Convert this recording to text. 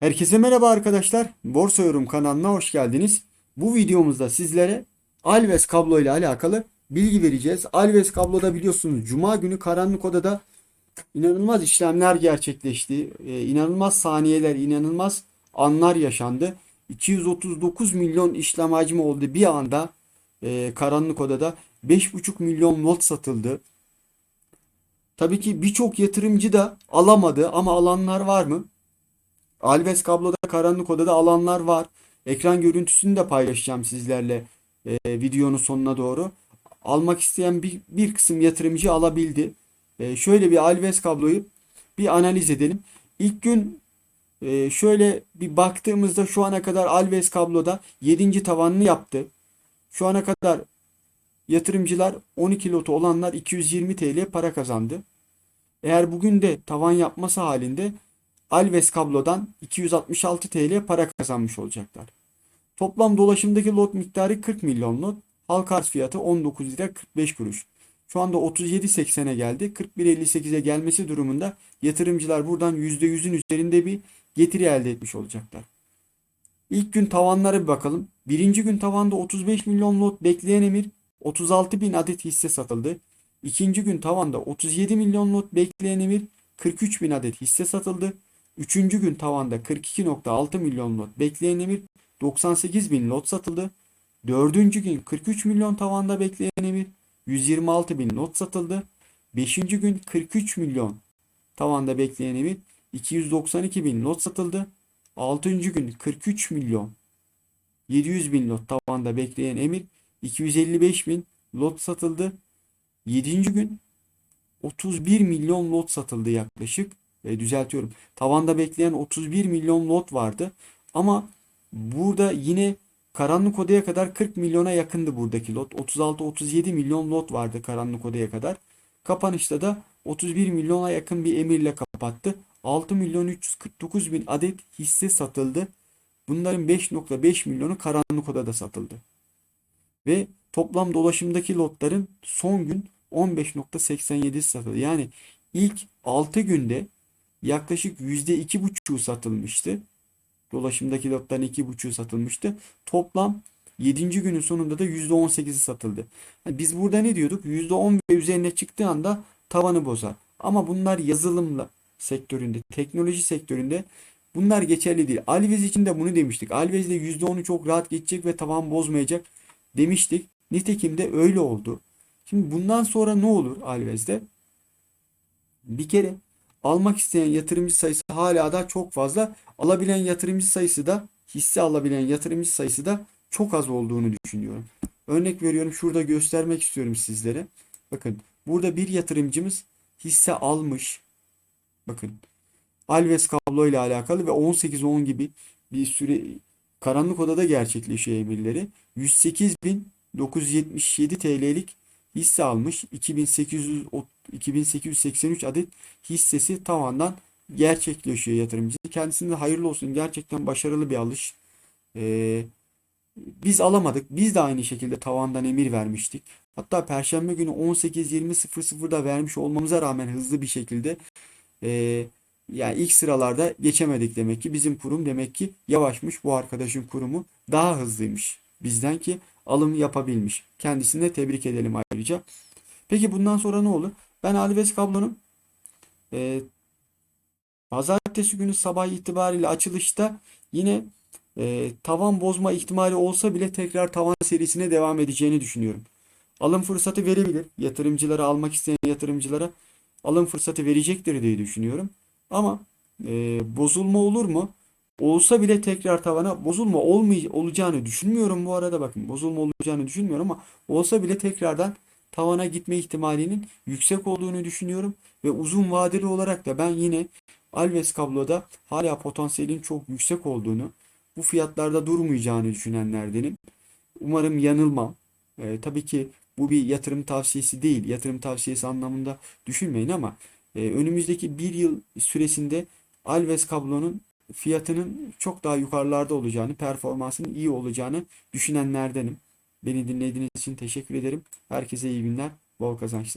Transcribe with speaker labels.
Speaker 1: Herkese merhaba arkadaşlar. Borsa Yorum kanalına hoş geldiniz. Bu videomuzda sizlere Alves kablo ile alakalı bilgi vereceğiz. Alves kabloda biliyorsunuz Cuma günü karanlık odada inanılmaz işlemler gerçekleşti. Ee, inanılmaz saniyeler, inanılmaz anlar yaşandı. 239 milyon işlem hacmi oldu bir anda e, karanlık odada. 5,5 milyon lot satıldı. Tabii ki birçok yatırımcı da alamadı ama alanlar var mı? Alves kabloda karanlık odada alanlar var. Ekran görüntüsünü de paylaşacağım sizlerle e, videonun sonuna doğru. Almak isteyen bir, bir kısım yatırımcı alabildi. E, şöyle bir Alves kabloyu bir analiz edelim. İlk gün e, şöyle bir baktığımızda şu ana kadar Alves kabloda 7. tavanını yaptı. Şu ana kadar yatırımcılar 12 lotu olanlar 220 TL para kazandı. Eğer bugün de tavan yapması halinde Alves kablodan 266 TL para kazanmış olacaklar. Toplam dolaşımdaki lot miktarı 40 milyon lot. Halk arz fiyatı 19 lira 45 kuruş. Şu anda 37.80'e geldi. 41.58'e gelmesi durumunda yatırımcılar buradan %100'ün üzerinde bir getiri elde etmiş olacaklar. İlk gün tavanlara bir bakalım. Birinci gün tavanda 35 milyon lot bekleyen emir 36 bin adet hisse satıldı. İkinci gün tavanda 37 milyon lot bekleyen emir 43 bin adet hisse satıldı. Üçüncü gün tavanda 42.6 milyon lot bekleyen emir 98 bin lot satıldı. Dördüncü gün 43 milyon tavanda bekleyen emir 126 bin lot satıldı. Beşinci gün 43 milyon tavanda bekleyen emir 292 bin lot satıldı. Altıncı gün 43 milyon 700 bin lot tavanda bekleyen emir 255 bin lot satıldı. Yedinci gün 31 milyon lot satıldı yaklaşık. E, düzeltiyorum. Tavanda bekleyen 31 milyon lot vardı. Ama burada yine karanlık odaya kadar 40 milyona yakındı buradaki lot. 36-37 milyon lot vardı karanlık odaya kadar. Kapanışta da 31 milyona yakın bir emirle kapattı. 6 milyon 349 bin adet hisse satıldı. Bunların 5.5 milyonu karanlık odada satıldı. Ve toplam dolaşımdaki lotların son gün 15.87 satıldı. Yani ilk 6 günde yaklaşık %2,5'u satılmıştı. Dolaşımdaki lotların 2,5'u satılmıştı. Toplam 7. günün sonunda da %18'i satıldı. Yani biz burada ne diyorduk? %10 ve üzerine çıktığı anda tavanı bozar. Ama bunlar yazılımla sektöründe, teknoloji sektöründe bunlar geçerli değil. Alves için de bunu demiştik. Alves de %10'u çok rahat geçecek ve tavan bozmayacak demiştik. Nitekim de öyle oldu. Şimdi bundan sonra ne olur Alves'de? Bir kere almak isteyen yatırımcı sayısı hala da çok fazla. Alabilen yatırımcı sayısı da hisse alabilen yatırımcı sayısı da çok az olduğunu düşünüyorum. Örnek veriyorum şurada göstermek istiyorum sizlere. Bakın burada bir yatırımcımız hisse almış. Bakın Alves kablo ile alakalı ve 18-10 gibi bir süre karanlık odada gerçekleşiyor emirleri. 108.977 TL'lik hisse almış. 2800 2883 adet hissesi tavandan gerçekleşiyor yatırımcı. Kendisine de hayırlı olsun. Gerçekten başarılı bir alış. Ee, biz alamadık. Biz de aynı şekilde tavandan emir vermiştik. Hatta Perşembe günü 18.20.00'da vermiş olmamıza rağmen hızlı bir şekilde e, yani ilk sıralarda geçemedik demek ki. Bizim kurum demek ki yavaşmış. Bu arkadaşın kurumu daha hızlıymış bizden ki alım yapabilmiş. Kendisini de tebrik edelim ayrıca. Peki bundan sonra ne olur? Ben Alves kablonun e, pazartesi günü sabah itibariyle açılışta yine e, tavan bozma ihtimali olsa bile tekrar tavan serisine devam edeceğini düşünüyorum. Alım fırsatı verebilir. Yatırımcılara almak isteyen yatırımcılara alım fırsatı verecektir diye düşünüyorum. Ama e, bozulma olur mu? Olsa bile tekrar tavana bozulma olmay olacağını düşünmüyorum bu arada bakın bozulma olacağını düşünmüyorum ama olsa bile tekrardan tavana gitme ihtimalinin yüksek olduğunu düşünüyorum ve uzun vadeli olarak da ben yine Alves kabloda hala potansiyelin çok yüksek olduğunu bu fiyatlarda durmayacağını düşünenlerdenim. Umarım yanılmam. Ee, tabii ki bu bir yatırım tavsiyesi değil. Yatırım tavsiyesi anlamında düşünmeyin ama e, önümüzdeki bir yıl süresinde Alves kablonun fiyatının çok daha yukarılarda olacağını, performansının iyi olacağını düşünenlerdenim. Beni dinlediğiniz için teşekkür ederim. Herkese iyi günler, bol kazançlar.